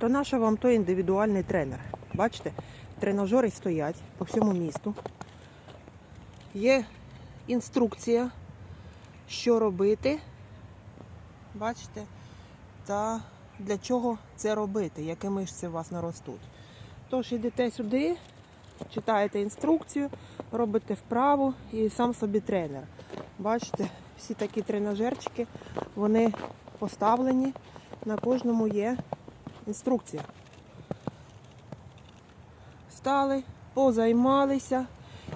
то наша вам той індивідуальний тренер. Бачите, тренажери стоять по всьому місту. Є інструкція, що робити. Бачите? Та для чого це робити, які мишці у вас наростуть. Тож йдете сюди, читаєте інструкцію, робите вправу і сам собі тренер. Бачите, всі такі тренажерчики, вони поставлені, на кожному є інструкція. Стали, позаймалися,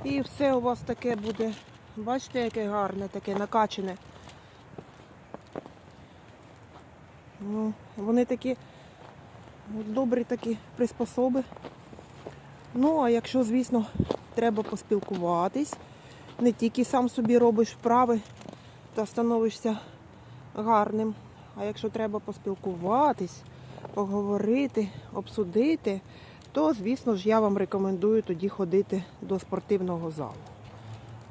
і все у вас таке буде. Бачите, яке гарне, таке накачане. Ну, вони такі добрі такі приспособи. Ну, а якщо, звісно, треба поспілкуватись, не тільки сам собі робиш вправи та становишся гарним, а якщо треба поспілкуватись, поговорити, обсудити, то, звісно ж, я вам рекомендую тоді ходити до спортивного залу.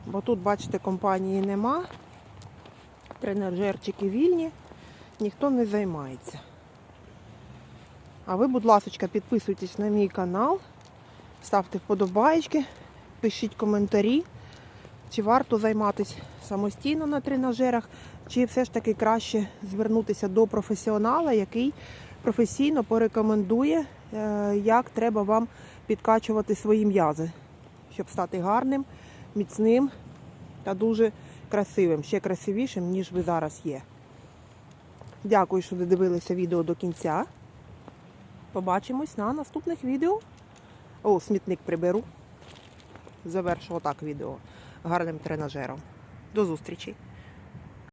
Бо тут, бачите, компанії нема, тренажерчики вільні, ніхто не займається. А ви, будь ласка, підписуйтесь на мій канал, ставте вподобайки, пишіть коментарі, чи варто займатися самостійно на тренажерах, чи все ж таки краще звернутися до професіонала, який професійно порекомендує, е, як треба вам підкачувати свої м'язи, щоб стати гарним, міцним та дуже красивим, ще красивішим, ніж ви зараз є. Дякую, що додивилися відео до кінця. Побачимось на наступних відео. О, смітник приберу. Завершу отак відео гарним тренажером. До зустрічі!